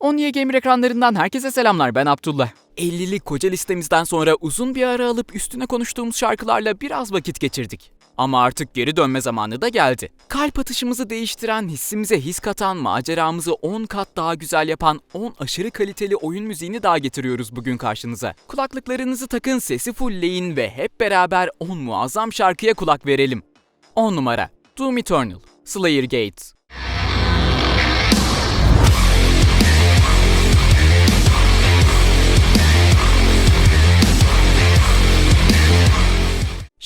Onye Gamer ekranlarından herkese selamlar ben Abdullah. 50'lik koca listemizden sonra uzun bir ara alıp üstüne konuştuğumuz şarkılarla biraz vakit geçirdik. Ama artık geri dönme zamanı da geldi. Kalp atışımızı değiştiren, hissimize his katan, maceramızı 10 kat daha güzel yapan 10 aşırı kaliteli oyun müziğini daha getiriyoruz bugün karşınıza. Kulaklıklarınızı takın, sesi fullleyin ve hep beraber 10 muazzam şarkıya kulak verelim. 10 numara Doom Eternal, Slayer Gates.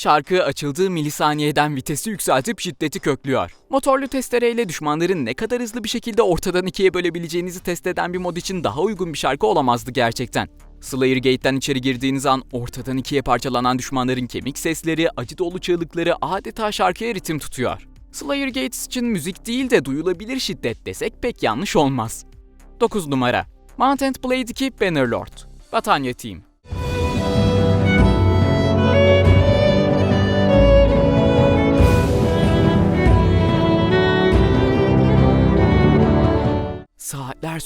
Şarkı açıldığı milisaniyeden vitesi yükseltip şiddeti köklüyor. Motorlu testereyle düşmanların ne kadar hızlı bir şekilde ortadan ikiye bölebileceğinizi test eden bir mod için daha uygun bir şarkı olamazdı gerçekten. Slayer Gate'den içeri girdiğiniz an ortadan ikiye parçalanan düşmanların kemik sesleri, acı dolu çığlıkları adeta şarkıya ritim tutuyor. Slayer Gates için müzik değil de duyulabilir şiddet desek pek yanlış olmaz. 9 numara Mount and Blade 2 Bannerlord Batanya Team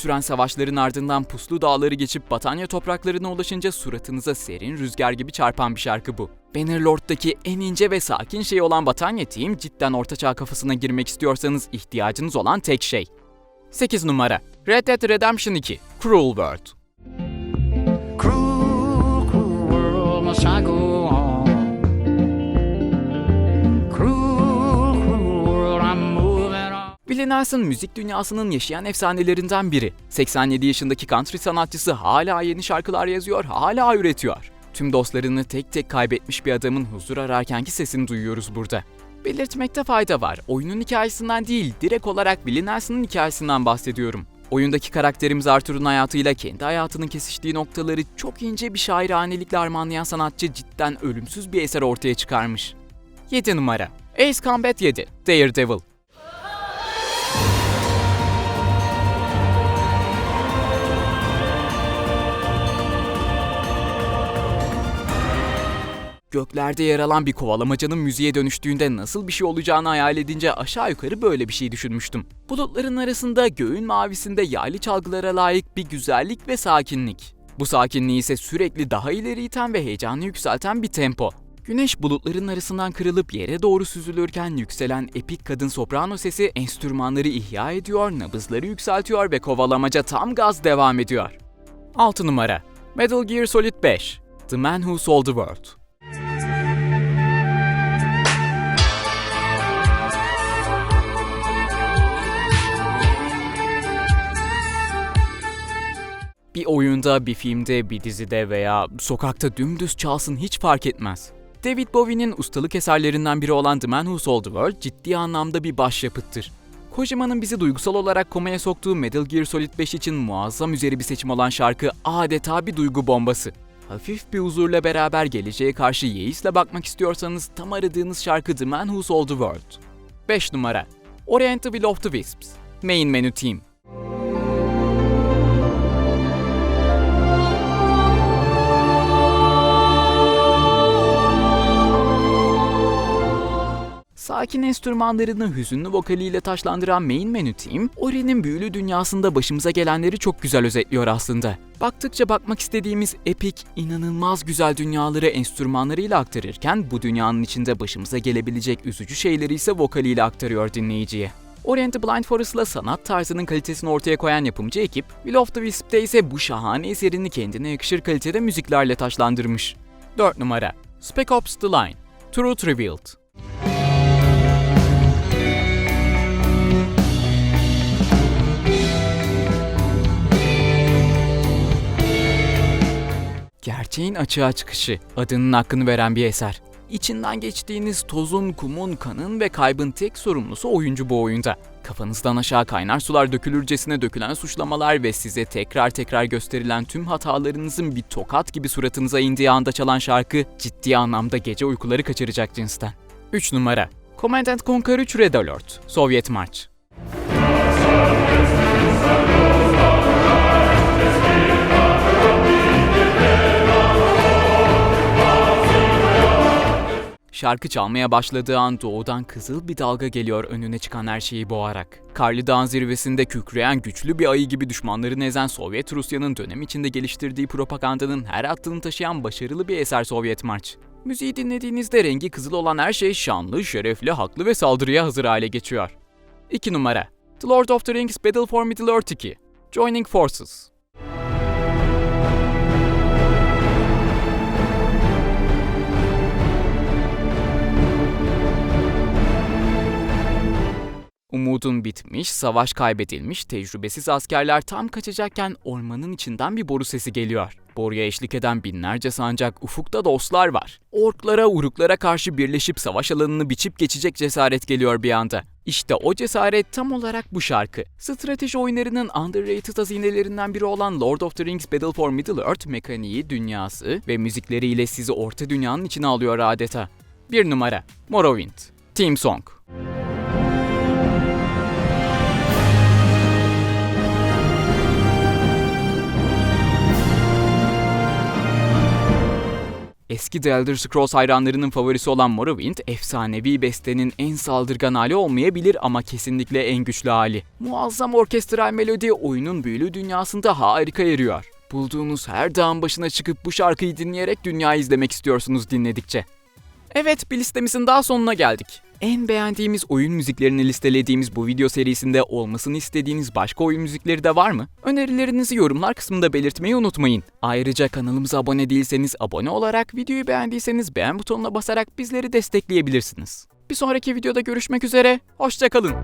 süren savaşların ardından puslu dağları geçip Batanya topraklarına ulaşınca suratınıza serin rüzgar gibi çarpan bir şarkı bu. Bannerlord'daki en ince ve sakin şey olan Batanya Team cidden ortaçağ kafasına girmek istiyorsanız ihtiyacınız olan tek şey. 8 numara Red Dead Redemption 2 Cruel World Willie Nelson müzik dünyasının yaşayan efsanelerinden biri. 87 yaşındaki country sanatçısı hala yeni şarkılar yazıyor, hala üretiyor. Tüm dostlarını tek tek kaybetmiş bir adamın huzur ararkenki sesini duyuyoruz burada. Belirtmekte fayda var. Oyunun hikayesinden değil, direkt olarak Willie Nelson'ın hikayesinden bahsediyorum. Oyundaki karakterimiz Arthur'un hayatıyla kendi hayatının kesiştiği noktaları çok ince bir şairanelikle harmanlayan sanatçı cidden ölümsüz bir eser ortaya çıkarmış. 7 numara Ace Combat 7 Daredevil Göklerde yer alan bir kovalamacanın müziğe dönüştüğünde nasıl bir şey olacağını hayal edince aşağı yukarı böyle bir şey düşünmüştüm. Bulutların arasında göğün mavisinde yaylı çalgılara layık bir güzellik ve sakinlik. Bu sakinliği ise sürekli daha ileri iten ve heyecanı yükselten bir tempo. Güneş bulutların arasından kırılıp yere doğru süzülürken yükselen epik kadın soprano sesi enstrümanları ihya ediyor, nabızları yükseltiyor ve kovalamaca tam gaz devam ediyor. 6 numara Metal Gear Solid 5 The Man Who Sold the World Bir oyunda, bir filmde, bir dizide veya sokakta dümdüz çalsın hiç fark etmez. David Bowie'nin ustalık eserlerinden biri olan The Man Who Sold the World ciddi anlamda bir başyapıttır. Kojima'nın bizi duygusal olarak komaya soktuğu Metal Gear Solid 5 için muazzam üzeri bir seçim olan şarkı adeta bir duygu bombası. Hafif bir huzurla beraber geleceğe karşı yeisle bakmak istiyorsanız tam aradığınız şarkı The Man Who Sold the World. 5 numara Oriental Will of the Wisps Main Menu Team Sakin enstrümanlarını hüzünlü vokaliyle taşlandıran Main Menu Team, Ori'nin büyülü dünyasında başımıza gelenleri çok güzel özetliyor aslında. Baktıkça bakmak istediğimiz epik, inanılmaz güzel dünyaları enstrümanlarıyla aktarırken bu dünyanın içinde başımıza gelebilecek üzücü şeyleri ise vokaliyle aktarıyor dinleyiciye. Orient Blind Forest'la sanat tarzının kalitesini ortaya koyan yapımcı ekip, Will of the Wisp'te ise bu şahane eserini kendine yakışır kalitede müziklerle taşlandırmış. 4 numara Spec Ops The Line Truth Revealed Gerçeğin açığa çıkışı, adının hakkını veren bir eser. İçinden geçtiğiniz tozun, kumun, kanın ve kaybın tek sorumlusu oyuncu bu oyunda. Kafanızdan aşağı kaynar sular dökülürcesine dökülen suçlamalar ve size tekrar tekrar gösterilen tüm hatalarınızın bir tokat gibi suratınıza indiği anda çalan şarkı ciddi anlamda gece uykuları kaçıracak cinsten. 3 numara Command and Conquer 3 Red Alert Sovyet March Şarkı çalmaya başladığı an doğudan kızıl bir dalga geliyor önüne çıkan her şeyi boğarak. Karlı Dağın zirvesinde kükreyen güçlü bir ayı gibi düşmanlarını ezen Sovyet Rusya'nın dönem içinde geliştirdiği propagandanın her hattını taşıyan başarılı bir eser Sovyet Marş. Müziği dinlediğinizde rengi kızıl olan her şey şanlı, şerefli, haklı ve saldırıya hazır hale geçiyor. 2 numara The Lord of the Rings Battle for Middle-earth 2 Joining Forces Umudun bitmiş, savaş kaybedilmiş, tecrübesiz askerler tam kaçacakken ormanın içinden bir boru sesi geliyor. Boruya eşlik eden binlerce sancak, ufukta dostlar var. Orklara, uruklara karşı birleşip savaş alanını biçip geçecek cesaret geliyor bir anda. İşte o cesaret tam olarak bu şarkı. Strateji oyunlarının underrated hazinelerinden biri olan Lord of the Rings Battle for Middle-earth mekaniği, dünyası ve müzikleriyle sizi orta dünyanın içine alıyor adeta. 1 numara Morrowind Team Song Eski The Elder Scrolls hayranlarının favorisi olan Morrowind, efsanevi bestenin en saldırgan hali olmayabilir ama kesinlikle en güçlü hali. Muazzam orkestral melodi oyunun büyülü dünyasında harika eriyor. Bulduğunuz her dağın başına çıkıp bu şarkıyı dinleyerek dünyayı izlemek istiyorsunuz dinledikçe. Evet, bir listemizin daha sonuna geldik. En beğendiğimiz oyun müziklerini listelediğimiz bu video serisinde olmasını istediğiniz başka oyun müzikleri de var mı? Önerilerinizi yorumlar kısmında belirtmeyi unutmayın. Ayrıca kanalımıza abone değilseniz abone olarak, videoyu beğendiyseniz beğen butonuna basarak bizleri destekleyebilirsiniz. Bir sonraki videoda görüşmek üzere, hoşçakalın.